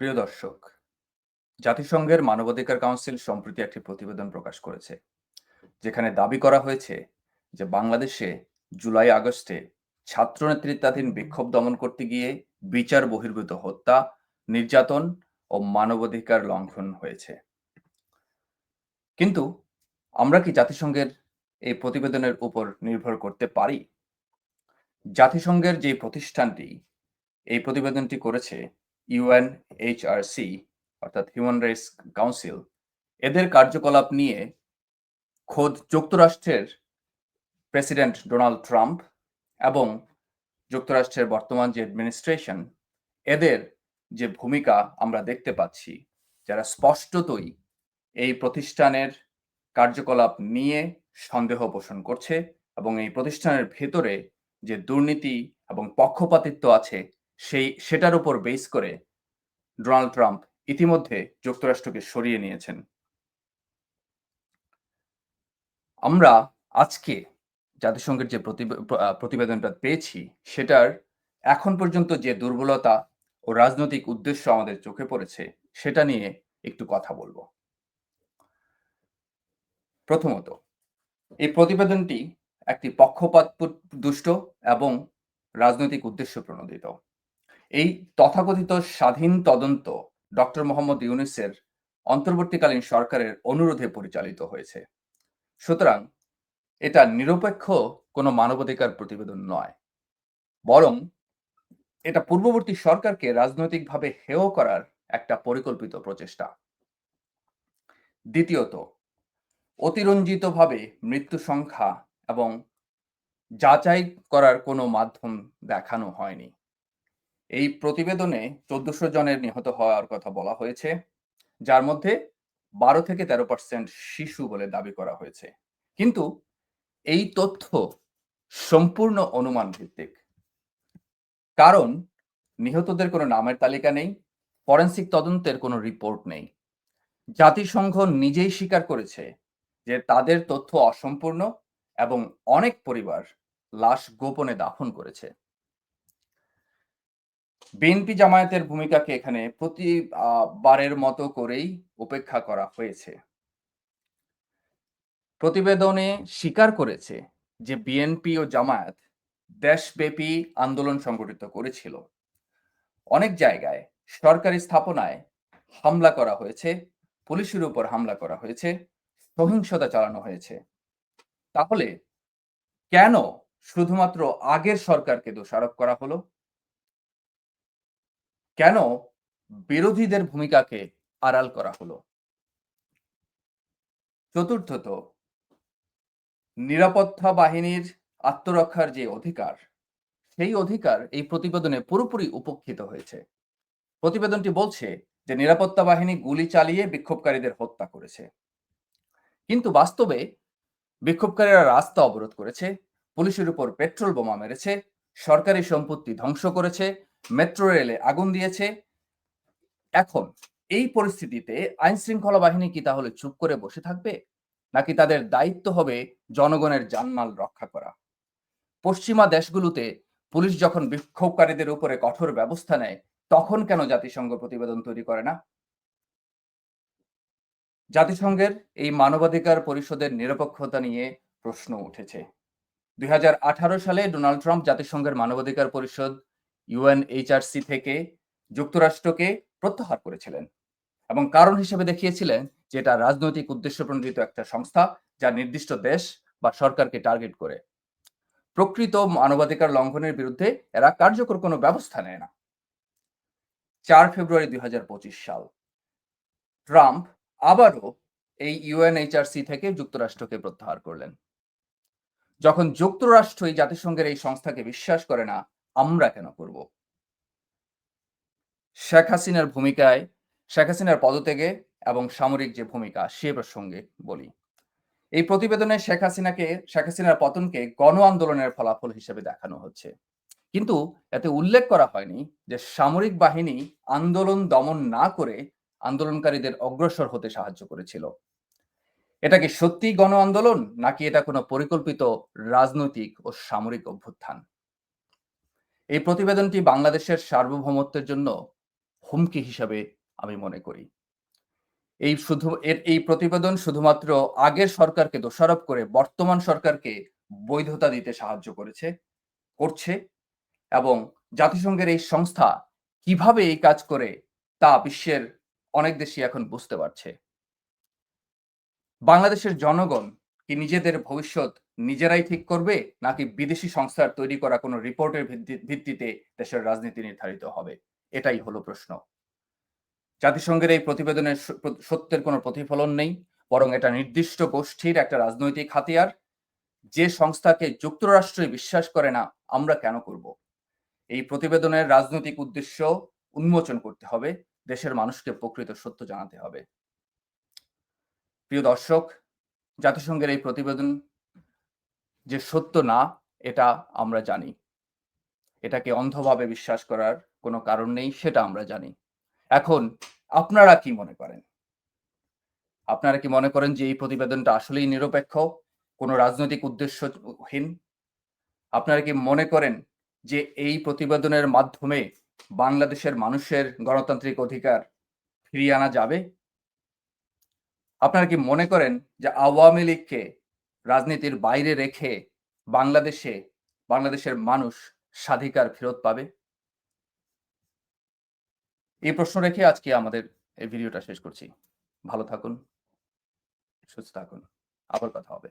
প্রিয় দর্শক, জাতিসংঘের মানবাধিকার কাউন্সিল সম্প্রতি একটি প্রতিবেদন প্রকাশ করেছে, যেখানে দাবি করা হয়েছে যে বাংলাদেশে জুলাই আগস্টে ছাত্র নেতৃত্বাধীন বিক্ষোভ দমন করতে গিয়ে বিচার বহির্ভূত হত্যা, নির্যাতন ও মানবাধিকার লঙ্ঘন হয়েছে। কিন্তু আমরা কি জাতিসংঘের এই প্রতিবেদনের উপর নির্ভর করতে পারি? জাতিসংঘের যে প্রতিষ্ঠানটি, এই প্রতিবেদনটি করেছে ইউএনএইচআরসি অর্থাৎ হিউম্যান রাইটস কাউন্সিল এদের কার্যকলাপ নিয়ে খোদ যুক্তরাষ্ট্রের প্রেসিডেন্ট ডোনাল্ড ট্রাম্প এবং যুক্তরাষ্ট্রের বর্তমান যে অ্যাডমিনিস্ট্রেশন এদের যে ভূমিকা আমরা দেখতে পাচ্ছি, যারা স্পষ্টতই এই প্রতিষ্ঠানের কার্যকলাপ নিয়ে সন্দেহ পোষণ করছে এবং এই প্রতিষ্ঠানের ভেতরে যে দুর্নীতি এবং পক্ষপাতিত্ব আছে সেই, সেটার উপর বেস করে ডোনাল্ড ট্রাম্প ইতিমধ্যে যুক্তরাষ্ট্রকে সরিয়ে নিয়েছেন। আমরা আজকে জাতিসংঘের যে প্রতিবেদনটা পেয়েছি, সেটার এখন পর্যন্ত যে দুর্বলতা ও রাজনৈতিক উদ্দেশ্য আমাদের চোখে পড়েছে, সেটা নিয়ে একটু কথা বলব। প্রথমত, এই প্রতিবেদনটি একটি পক্ষপাত দুষ্ট এবং রাজনৈতিক উদ্দেশ্য প্রণোদিত। এই তথাকথিত স্বাধীন তদন্ত ডক্টর মোহাম্মদ ইউনিসের অন্তর্বর্তীকালীন সরকারের অনুরোধে পরিচালিত হয়েছে। সুতরাং এটা নিরপেক্ষ কোনো মানবাধিকার প্রতিবেদন নয়। বরং এটা পূর্ববর্তী সরকারকে রাজনৈতিকভাবে হেয় করার একটা পরিকল্পিত প্রচেষ্টা। দ্বিতীয়ত, অতিরঞ্জিতভাবে মৃত্যু সংখ্যা এবং যাচাই করার কোনো মাধ্যম দেখানো হয়নি। এই প্রতিবেদনে চোদ্দশো জনের নিহত হওয়ার কথা বলা হয়েছে, যার মধ্যে বারো থেকে তেরো পার্সেন্ট শিশু বলে দাবি করা হয়েছে। কিন্তু এই তথ্য সম্পূর্ণ অনুমান ভিত্তিক কারণ নিহতদের কোনো নামের তালিকা নেই, ফরেন্সিক তদন্তের কোনো রিপোর্ট নেই। জাতিসংঘ নিজেই স্বীকার করেছে যে তাদের তথ্য অসম্পূর্ণ এবং অনেক পরিবার লাশ গোপনে দাফন করেছে। বিএনপি জামায়াতের ভূমিকাকে এখানে প্রতিবারের মতো করেই উপেক্ষা করা হয়েছে। প্রতিবেদনে স্বীকার করেছে যে বিএনপি ও জামায়াত দেশব্যাপী আন্দোলন সংগঠিত করেছিল। অনেক জায়গায় সরকারি স্থাপনায় হামলা করা হয়েছে, পুলিশের উপর হামলা করা হয়েছে, সহিংসতা চালানো হয়েছে। তাহলে কেন শুধুমাত্র আগের সরকারকে দোষারোপ করা হলো? কেন বিরোধীদের ভূমিকাকে আড়াল করা হলো? চতুর্থত, নিরাপত্তা বাহিনীর আত্মরক্ষার যে অধিকার, সেই অধিকার এই প্রতিবেদনে পুরোপুরি উপেক্ষিত হয়েছে। প্রতিবেদনটি বলছে যে নিরাপত্তা বাহিনী গুলি চালিয়ে বিক্ষোভকারীদের হত্যা করেছে। কিন্তু বাস্তবে বিক্ষোভকারীরা রাস্তা অবরোধ করেছে, পুলিশের উপর পেট্রোল বোমা মেরেছে, সরকারি সম্পত্তি ধ্বংস করেছে মেট্রো রেলে আগুন দিয়েছে। এখন এই পরিস্থিতিতে আইন শৃঙ্খলা বাহিনী কি তাহলে চুপ করে বসে থাকবে? নাকি তাদের দায়িত্ব হবে জনগণের জানমাল রক্ষা করা? পশ্চিমা দেশগুলোতে পুলিশ যখন বিক্ষোভকারীদের উপরে কঠোর ব্যবস্থা নেয়, তখন কেন জাতিসংঘ প্রতিবেদন তৈরি করে না? জাতিসংঘের এই মানবাধিকার পরিষদের নিরপেক্ষতা নিয়ে প্রশ্ন উঠেছে। দুই হাজার আঠারো সালে ডোনাল্ড ট্রাম্প জাতিসংঘের মানবাধিকার পরিষদ ইউএনএইচআরসি থেকে যুক্তরাষ্ট্রকে প্রত্যাহার করেছিলেন এবং কারণ হিসেবে দেখিয়েছিলেন যে এটা রাজনৈতিক উদ্দেশ্য প্রণোদিত একটা সংস্থা যা নির্দিষ্ট দেশ বা সরকারকে টার্গেট করে। প্রকৃত মানবাধিকার লঙ্ঘনের বিরুদ্ধে এরা কার্যকর কোনো ব্যবস্থা নেয় না। চার ফেব্রুয়ারি দুই হাজার পঁচিশ সাল, ট্রাম্প আবারও এই ইউএনএইচআরসি থেকে যুক্তরাষ্ট্রকে প্রত্যাহার করলেন। যখন যুক্তরাষ্ট্রই জাতিসংঘের এই সংস্থাকে বিশ্বাস করে না আমরা কেন করব? শেখ হাসিনার ভূমিকায়, শেখ হাসিনার পদত্যাগে এবং সামরিক যে ভূমিকা, সে প্রসঙ্গে বলি। এই প্রতিবেদনে শেখ হাসিনাকে, শেখ হাসিনার পতনকে গণ আন্দোলনের ফলাফল হিসেবে দেখানো হচ্ছে। কিন্তু এতে উল্লেখ করা হয়নি যে সামরিক বাহিনী আন্দোলন দমন না করে আন্দোলনকারীদের অগ্রসর হতে সাহায্য করেছিল। এটা কি সত্যি গণ আন্দোলন, নাকি এটা কোনো পরিকল্পিত রাজনৈতিক ও সামরিক অভ্যুত্থান? এই প্রতিবেদনটি বাংলাদেশের সার্বভৌমত্বের জন্য হুমকি হিসাবে আমি মনে করি। এই শুধু, এর এই প্রতিবেদন শুধুমাত্র আগের সরকারকে দোষারোপ করে বর্তমান সরকারকে বৈধতা দিতে সাহায্য করেছে, করছে এবং জাতিসংঘের এই সংস্থা কীভাবে এই কাজ করে তা বিশ্বের অনেক দেশই এখন বুঝতে পারছে। বাংলাদেশের জনগণ কি নিজেদের ভবিষ্যৎ নিজেরাই ঠিক করবে, নাকি বিদেশি সংস্থার তৈরি করা কোনো রিপোর্টের ভিত্তিতে দেশের রাজনীতি নির্ধারিত হবে? এটাই হলো প্রশ্ন। জাতিসংঘের এই প্রতিবেদনের সত্যের কোনো প্রতিফলন নেই, বরং এটা নির্দিষ্ট গোষ্ঠীর একটা রাজনৈতিক হাতিয়ার। যে সংস্থাকে যুক্তরাষ্ট্রই বিশ্বাস করে না, আমরা কেন করব? এই প্রতিবেদনের রাজনৈতিক উদ্দেশ্য উন্মোচন করতে হবে, দেশের মানুষকে প্রকৃত সত্য জানাতে হবে। প্রিয় দর্শক জাতিসংঘের এই প্রতিবেদন যে সত্য না, এটা আমরা জানি। এটাকে অন্ধভাবে বিশ্বাস করার কোনো কারণ নেই, সেটা আমরা জানি। এখন আপনারা কি মনে করেন? আপনারা কি মনে করেন যে এই প্রতিবেদনটা আসলেই নিরপেক্ষ, কোনো রাজনৈতিক উদ্দেশ্যহীন? আপনারা কি মনে করেন যে এই প্রতিবেদনের মাধ্যমে বাংলাদেশের মানুষের গণতান্ত্রিক অধিকার ফিরিয়ে আনা যাবে? আপনারা কি মনে করেন যে আওয়ামী লীগকে রাজনীতির বাইরে রেখে বাংলাদেশে বাংলাদেশের মানুষ স্বাধিকার ফেরত পাবে? এই প্রশ্ন রেখে আজকে আমাদের এই ভিডিওটা শেষ করছি। ভালো থাকুন, সুস্থ থাকুন। আবার কথা হবে।